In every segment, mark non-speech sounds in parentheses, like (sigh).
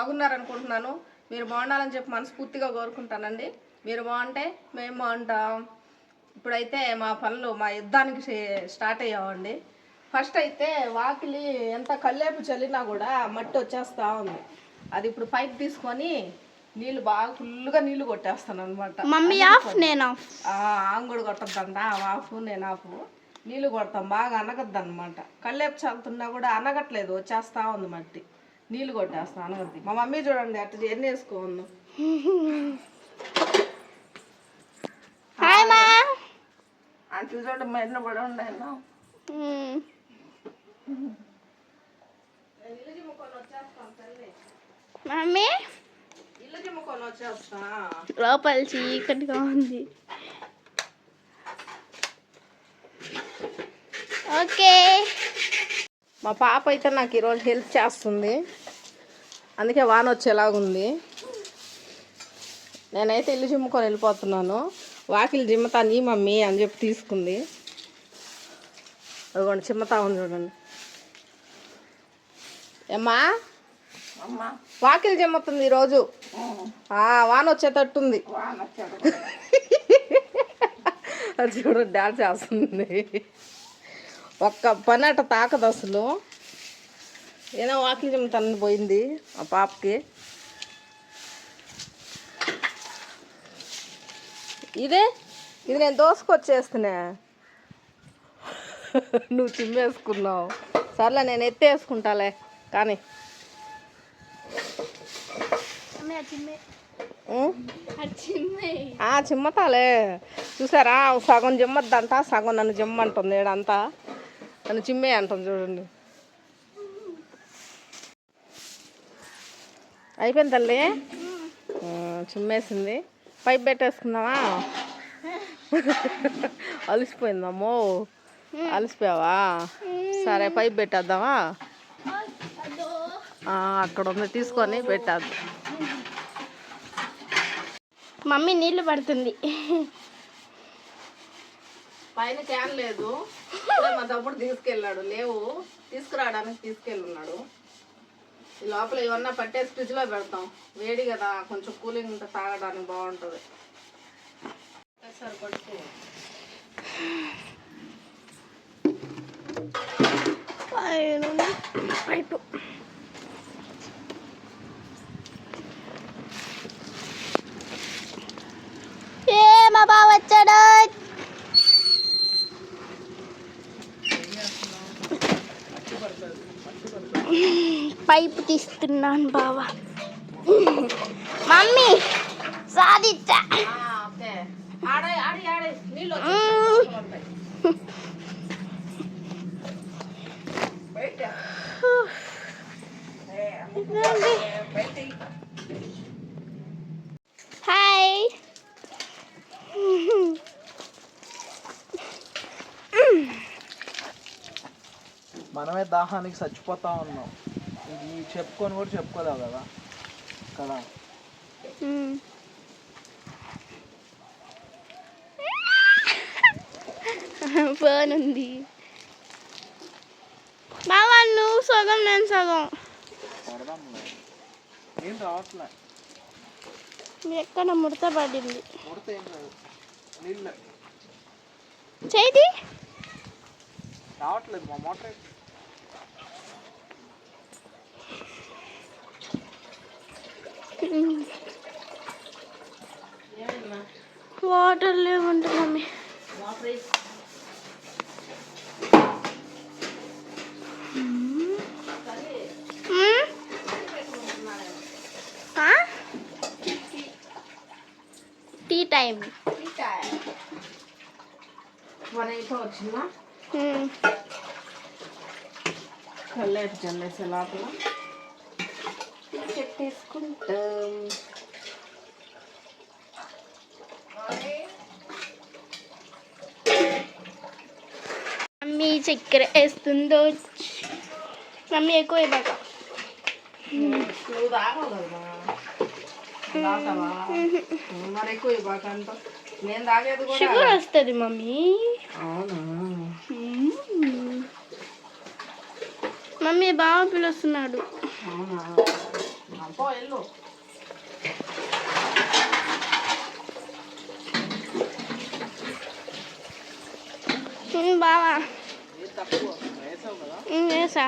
బాగున్నారనుకుంటున్నాను. మీరు బాగుండాలని చెప్పి మనస్ఫూర్తిగా కోరుకుంటానండి. మీరు బాగుంటే మేము బాగుంటాం. ఇప్పుడైతే మా పనులు మా యుద్ధానికి స్టార్ట్ అయ్యామండి. ఫస్ట్ అయితే వాకిలి ఎంత కల్లేపు చల్లినా కూడా మట్టి వచ్చేస్తా ఉంది. అది ఇప్పుడు పైప్ తీసుకొని నీళ్ళు బాగా ఫుల్గా నీళ్ళు కొట్టేస్తాను అనమాట మమ్మీ ఆఫ్ నేను ఆఫ్. ఆంగుడు కొట్టద్దంట ఆపు నేను ఆపు నీళ్ళు కొడతాం బాగా అనగద్దు అనమాట కళ్ళేపు చల్లుతున్నా కూడా అనగట్లేదు వచ్చేస్తా ఉంది మట్టి. నీళ్ళు కొట్టేస్తా అనగద్ది మా మమ్మీ చూడండి అట్లా ఎన్ని అట్లా చూడండి మా. ఎన్న పడి ఉండేనా ఇల్లు జిమ్ముకొని వచ్చేస్తాం తల్లి మమ్మీ. లోపల చీకటిగా ఉంది. ఓకే. మా పాప అయితే నాకు ఈరోజు హెల్ప్ చేస్తుంది. అందుకే వాన వచ్చేలాగుంది నేనైతే ఇల్లు చిమ్ముకొని వెళ్ళిపోతున్నాను. వాకిలి చిమ్మతా నీ మమ్మీ అని చెప్పి తీసుకుంది. అదిగోండి చిమ్మతా ఉంది చూడండి. ఏమ్మా? వాకిలి చిమ్ముతుంది ఈరోజు. వాన వచ్చేటట్టుంది అది చూడండి డాన్స్ చేస్తుంది. ఒక్క పని అట్ట తాకదు అసలు. ఏదో వాకిలి చిమ్ముతాను పోయింది ఆ పాపకి. ఇదే ఇది నేను దోసుకొచ్చేస్తున్నా. నువ్వు చిమ్మేసుకున్నావు. సర్లే నేను ఎత్తేసుకుంటాలే కానీ. చిమ్మతాలే. చూసారా సగం చిమ్మద్దంట సగం నన్ను చిమ్మంటుంది ఈడంతా. నన్ను చిమ్మే అంటాం చూడండి. అయిపోయింది తల్లి? చిమ్మేసింది. పైప్ పెట్టేసుకుందామా అలసిపోయిందమ్మో అలసిపోయావా? సరే పైప్ పెట్టేద్దామా? అక్కడ ఉంది తీసుకొని పెట్టేద్దాం. మమ్మీ నీళ్ళు పడుతుంది. పైన క్యాన్ లేదు. మా తమ్ముడు తీసుకెళ్ళాడు. లేవు. తీసుకురావడానికి తీసుకెళ్ళున్నాడు. ఈ లోపల ఇవన్నా పట్టేసి ఫ్రిడ్జ్లో పెడతాం. వేడి కదా కొంచెం కూలింగ్ ఉంటే తాగడానికి బాగుంటుంది. సరే పైపు ఏ మా బావ వచ్చాడు పైపు తీస్తున్నాను బావా. మమ్మీ సాధించా. ఆ, ఓకే. ఆడే ఆడి ఆడే. నీళ్ళు వచ్చేస్తాయి. బయట. బయట. హాయ్. మనమే దాహానికి చచ్చిపోతా ఉన్నాం. ఇది చెప్పుకొని కూడా చెప్పుకోలేవు కదా. కదా. ఫోన్ ఉంది బావా నువ్వు సగం నేను సగం. ఏం రావట్లే. ఎక్కడ ముడత పడింది. చేతి రావట్లేదు మా మోటార్ వాటర్ లేవంట మమ్మీ? Tea time. కల్లేపు చల్లేసే లోపల. పెట్టేసుకుంటాం మమ్మీ చక్కెర వేస్తుందో మమ్మీ ఎక్కువ ఇవ్వక షుగర్ వస్తుంది మమ్మీ. మమ్మీ బాగా పిలుస్తున్నాడు నా పో ఉమ్, బావా. వేసా.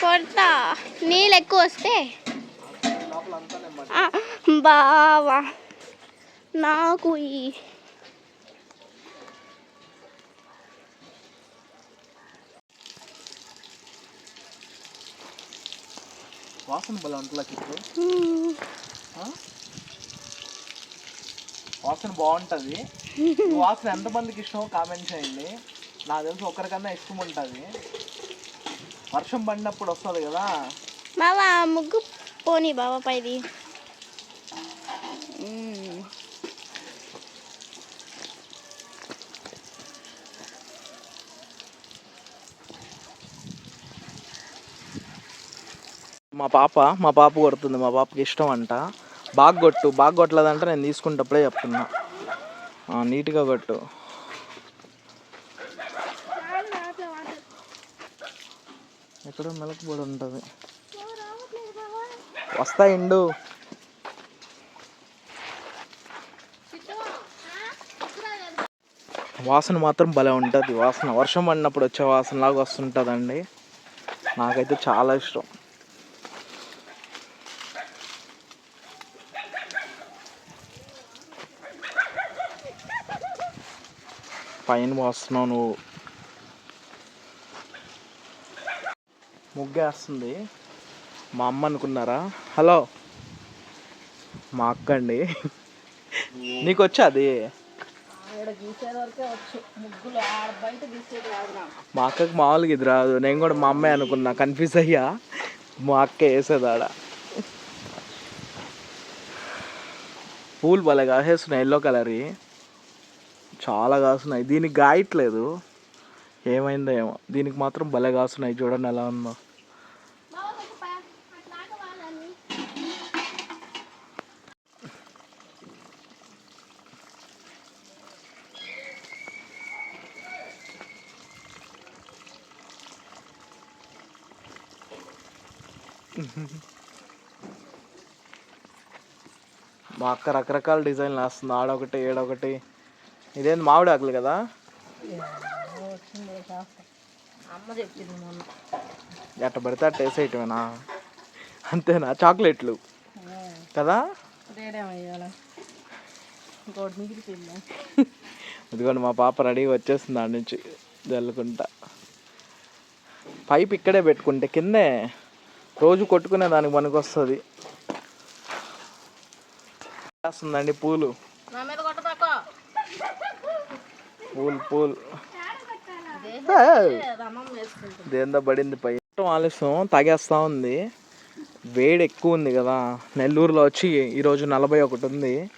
కొడతా నీళ్ళు ఎక్కువ వస్తే? బావా. నాకు ఈ వాసన బలం అంతలా కిట్టు ఉమ్, వాసన బాగుంటుంది. (laughs) వాసన ఎంతమందికి ఇష్టమో కామెంట్ చేయండి. నాకు తెలిసి ఒకరికన్నా ఇష్టం ఉంటుంది. వర్షం పడినప్పుడు వస్తుంది కదా. ముగ్గు పోనీ బావా పైది. మా పాప మా పాప కొడుతుంది మా పాపకి ఇష్టం అంట బాగా కొట్టు బాగా కొట్టలేదంటే నేను తీసుకుంటప్పుడే చెప్తున్నా. నీట్గా కొట్టు. ఎక్కడో మెలకబడి ఉంటుంది. వస్తాయిండు వాసన మాత్రం భలే ఉంటుంది. వాసన వర్షం పడినప్పుడు వచ్చే వాసన లాగా వస్తుంటుందండి. నాకైతే చాలా ఇష్టం. పైన వస్తున్నావు నువ్వు. ముగ్గేస్తుంది. మా అమ్మ అనుకున్నారా? హలో. మా అక్క అండి. నీకు వచ్చా. అది మా అక్కకి మామూలుగా ఇది రాదు. నేను కూడా మా అమ్మాయి అనుకున్నా. కన్ఫ్యూజ్ అయ్యా. మా అక్క వేసేది ఆడ. పూలు భలే కాసేస్తున్నాయి. ఎల్లో కలర్ చాలా కాస్తున్నాయి దీనికి గాయట్లేదు. ఏమైందో ఏమో. దీనికి మాత్రం భలే కాస్తున్నాయి చూడండి ఎలా ఉందో. మా అక్క రకరకాల డిజైన్లు వేస్తుంది. ఆడొకటి ఏడొకటి. ఇదేంది మామిడి ఆకులు కదా? అమ్మ చెప్పింది మొన్న. ఎట్ట పడితే అట్ట వేసేయటమేనా? అంతేనా? చాక్లెట్లు. కదా? ఇదిగోండి మా పాప రెడీ వచ్చేస్తుంది దాని నుంచి జల్లుకుంటా. పైప్ ఇక్కడే పెట్టుకుంటే కిందే రోజు కొట్టుకునే దానికి పనికొస్తుంది. వేస్తుందండి పూలు. పూలు పూలు. దేందో పడింది పై. ఆలస్యం తాగేస్తా ఉంది. వేడి ఎక్కువ ఉంది కదా. నెల్లూరులో వచ్చి ఈరోజు నలభై ఒకటి ఉంది.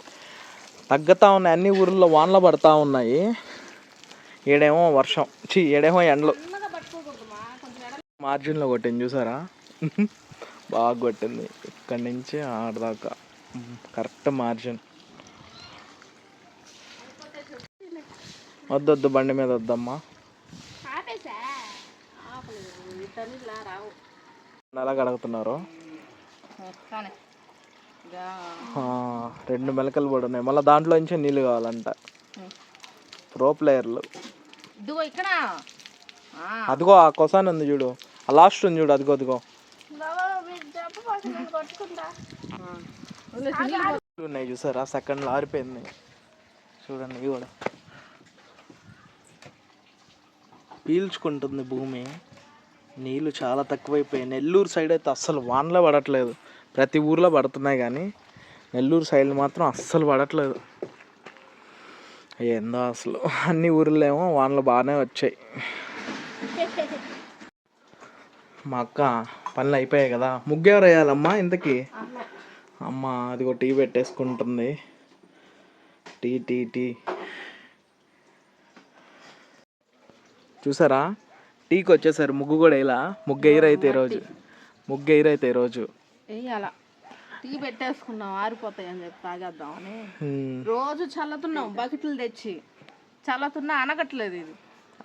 తగ్గుతా ఉన్నాయి అన్ని ఊర్లలో వానలు పడతా ఉన్నాయి. ఏడేమో వర్షం. చి ఏడేమో ఎండలు. మార్జిన్లో కొట్టింది చూసారా? బాగా కొట్టింది. ఇక్కడి నుంచి ఆడదాకా. Correct margin. వద్దొద్దు బండి మీద వద్దమ్మా. ఎలా ఆ, రెండు మెలకలు కూడా ఉన్నాయి. మళ్ళీ దాంట్లో నుంచే నీళ్ళు కావాలంట. ప్రో ప్లేయర్లు అదిగో ఆ కొసాన్ ఉంది చూడు. ఆ లాస్ట్ ఉంది చూడు అదిగో అదిగో. ఉన్నాయి చూసారా? సెకండ్లో ఆరిపోయింది. చూడండి ఇవి కూడా. పీల్చుకుంటుంది భూమి. నీళ్ళు చాలా తక్కువైపోయాయి. నెల్లూరు సైడ్ అయితే అస్సలు వానలే పడట్లేదు. ప్రతి ఊర్లో పడుతున్నాయి కానీ నెల్లూరు సైడ్ మాత్రం అస్సలు పడట్లేదు. ఏందో అసలు. అన్ని ఊర్లో ఏమో వానలు బాగానే వచ్చాయి. మా అక్క పనులు అయిపోయాయి కదా. ముగ్గెవరు వేయాలమ్మా ఇంతకీ? అమ్మ అదిగో టీ పెట్టేసుకుంటుంది. Tea tea tea. చూసారా? టీకి వచ్చేసారు ముగ్గు కూడా ఇలా ముగ్గు ఎయిరైతే ఈరోజు ముగ్గు ఎయిరైతే ఈరోజు వేయాల టీ పెట్టేసుకున్నాం ఆరిపోతాయి అని చెప్పి తాగేద్దామని. రోజు చల్లతున్నాం బకెట్లు తెచ్చి. చల్లతున్నా అనగట్లేదు ఇది.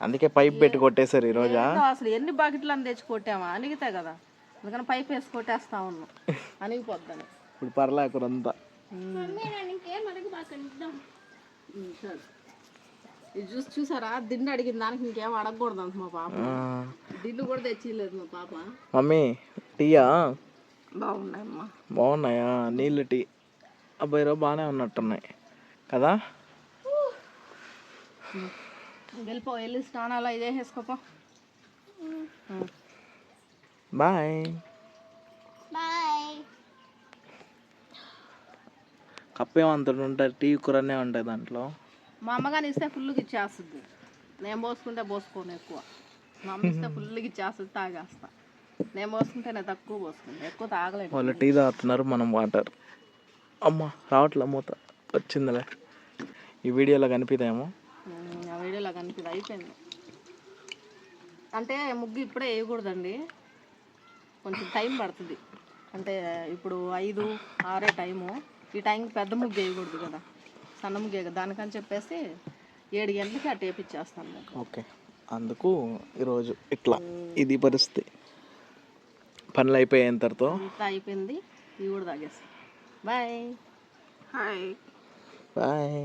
అందుకే పైప్ పెట్టి కొట్టేశారు ఈ రోజా? అసలు ఎన్ని బకెట్లు అని తెచ్చి కొట్టామా? అనిగితే కదా. అందుకని పైప్ వేసి కొట్టేస్తా ఉన్నాం. (laughs) అనిగిపోద్దని. ఇప్పుడు పర్లేకరంతా ఇంకేం అడిగి బాగా ఇద్దాం ఇది చూసి చూసారా? దిండు అడిగిన దానికి ఇంకేం అడగకూడదు అంట మా పాప. దిండు కూడా తెచ్చిలేదు మా పాప. మమ్మీ టీయా? బాగున్నాయమ్మా. బాగున్నాయా? నీళ్ళు టీ. అబ్బాయి రో బాగానే ఉన్నట్టున్నాయి. కదా? వెళ్ళిపో వెళ్ళి స్నానాలు ఇదే వేసుకోపో బాయ్. బాయ్. కప్పేమంతటి ఉంటుంది టీ కూరనే ఉంటాయి దాంట్లో. మా అమ్మగాని ఇస్తే ఫుల్గా ఇచ్చేస్తుంది. నేను పోసుకుంటే పోసుకోను ఎక్కువ. మా అమ్మ ఇస్తే ఫుల్గా ఇచ్చేస్తుంది తాగేస్తా. నేను పోసుకుంటే నేను తక్కువ పోసుకుంటా. ఎక్కువ తాగలేను. వాళ్ళు టీ తాగుతున్నారు మనం వాటర్. అమ్మ రావట్లే మూత వచ్చిందిలే. ఈ వీడియోలో కనిపిదేమో? ఆ వీడియోలో కనిపిది. అయిపోయింది. అంటే ముగ్గు ఇప్పుడే వేయకూడదండి. కొంచెం టైం పడుతుంది. అంటే ఇప్పుడు ఐదు ఆరే టైము. ఈ టైంకి పెద్ద ముగ్గు వేయకూడదు కదా. సన్న ముగ్గు వేయకూడదు దానికని చెప్పేసి ఏడు గంటలకి అటు వేపించేస్తాను నేను ఓకే. అందుకు ఈరోజు ఇట్లా. ఇది పరిస్థితి. పనులు అయిపోయేంతటితో అంతా అయిపోయింది. ఇవి కూడా తాగేస్తాను బాయ్. హాయ్. బాయ్.